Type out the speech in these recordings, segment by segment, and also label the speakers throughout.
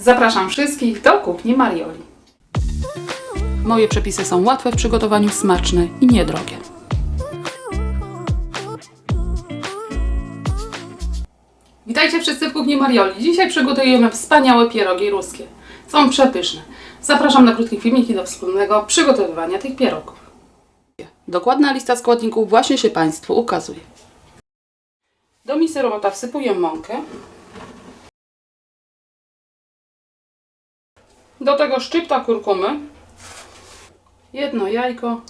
Speaker 1: Zapraszam wszystkich do kuchni Marioli. Moje przepisy są łatwe w przygotowaniu, smaczne i niedrogie. Witajcie wszyscy w kuchni Marioli. Dzisiaj przygotujemy wspaniałe pierogi ruskie. Są przepyszne. Zapraszam na krótkie filmiki do wspólnego przygotowywania tych pierogów. Dokładna lista składników właśnie się Państwu ukazuje. Do misy robota wsypuję mąkę. Do tego szczypta kurkumy. Jedno jajko.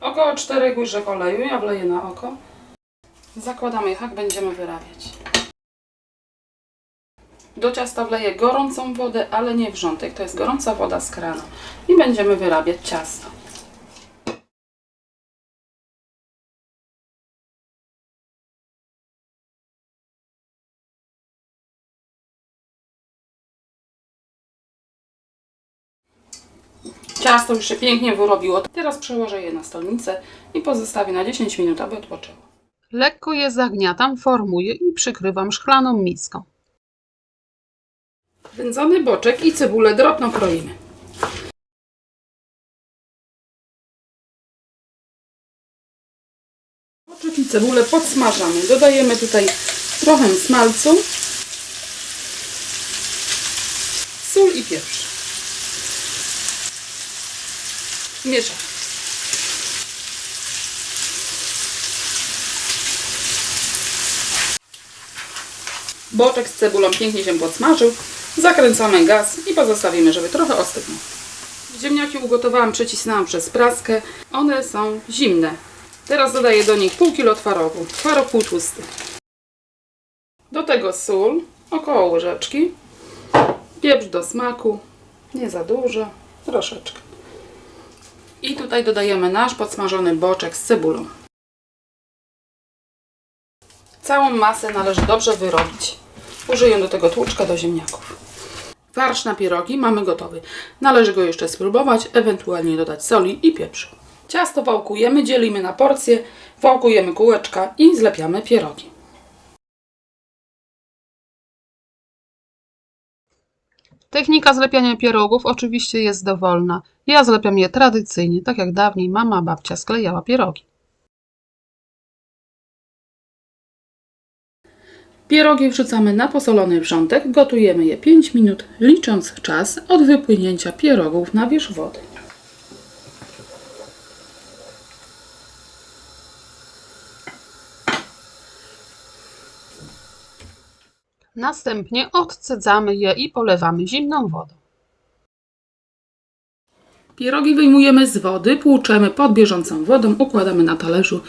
Speaker 1: Około 4 łyżek oleju. Ja wleję na oko. Zakładamy jak będziemy wyrabiać. Do ciasta wleję gorącą wodę, ale nie wrzątek. To jest gorąca woda z kranu. I będziemy wyrabiać ciasto. Ciasto już się pięknie wyrobiło. Teraz przełożę je na stolnicę i pozostawię na 10 minut, aby odpoczęło. Lekko je zagniatam, formuję i przykrywam szklaną miską. Wędzony boczek i cebulę drobno kroimy. Boczek i cebulę podsmażamy. Dodajemy tutaj trochę smalcu, sól i pieprz. Mieszam. Boczek z cebulą pięknie się podsmażył. Zakręcamy gaz i pozostawimy, żeby trochę ostygł. Ziemniaki ugotowałam, przecisnęłam przez praskę. One są zimne. Teraz dodaję do nich pół kilo twarogu. Twaróg półtłusty. Do tego sól, około łyżeczki. Pieprz do smaku. Nie za dużo, troszeczkę. I tutaj dodajemy nasz podsmażony boczek z cebulą. Całą masę należy dobrze wyrobić. Użyję do tego tłuczka do ziemniaków. Farsz na pierogi mamy gotowy. Należy go jeszcze spróbować, ewentualnie dodać soli i pieprzu. Ciasto wałkujemy, dzielimy na porcje, wałkujemy kółeczka i zlepiamy pierogi.
Speaker 2: Technika zlepiania pierogów oczywiście jest dowolna. Ja zlepiam je tradycyjnie, tak jak dawniej mama, babcia sklejała pierogi.
Speaker 1: Pierogi wrzucamy na posolony wrzątek, gotujemy je 5 minut, licząc czas od wypłynięcia pierogów na wierzch wody.
Speaker 2: Następnie odcedzamy je i polewamy zimną wodą.
Speaker 1: Pierogi wyjmujemy z wody, płuczemy pod bieżącą wodą, układamy na talerzu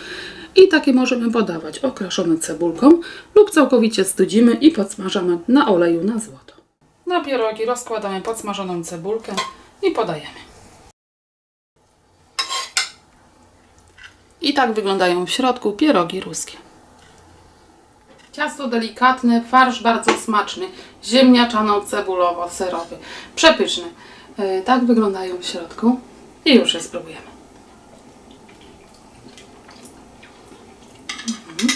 Speaker 1: i takie możemy podawać okraszone cebulką lub całkowicie studzimy i podsmażamy na oleju na złoto. Na pierogi rozkładamy podsmażoną cebulkę i podajemy. I tak wyglądają w środku pierogi ruskie. Ciasto delikatne, farsz bardzo smaczny, ziemniaczano-cebulowo-serowy. Przepyszny. Yy, Tak wyglądają w środku i już je spróbujemy. Mhm.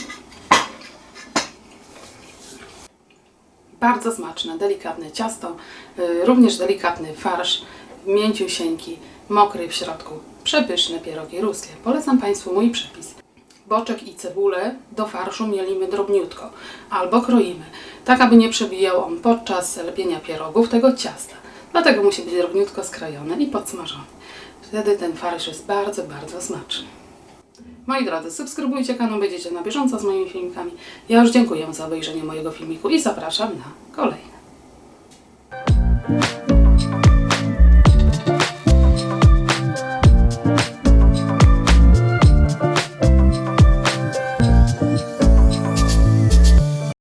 Speaker 1: Bardzo smaczne, delikatne ciasto, yy, również delikatny farsz, mięciusieńki, mokry w środku. Przepyszne pierogi ruskie. Polecam Państwu mój przepis. Boczek i cebulę do farszu mielimy drobniutko albo kroimy, tak aby nie przebijał on podczas lepienia pierogów tego ciasta. Dlatego musi być drobniutko skrojony i podsmażony. Wtedy ten farsz jest bardzo, bardzo smaczny. Moi drodzy, subskrybujcie kanał, będziecie na bieżąco z moimi filmikami. Ja już dziękuję za obejrzenie mojego filmiku i zapraszam na kolejny.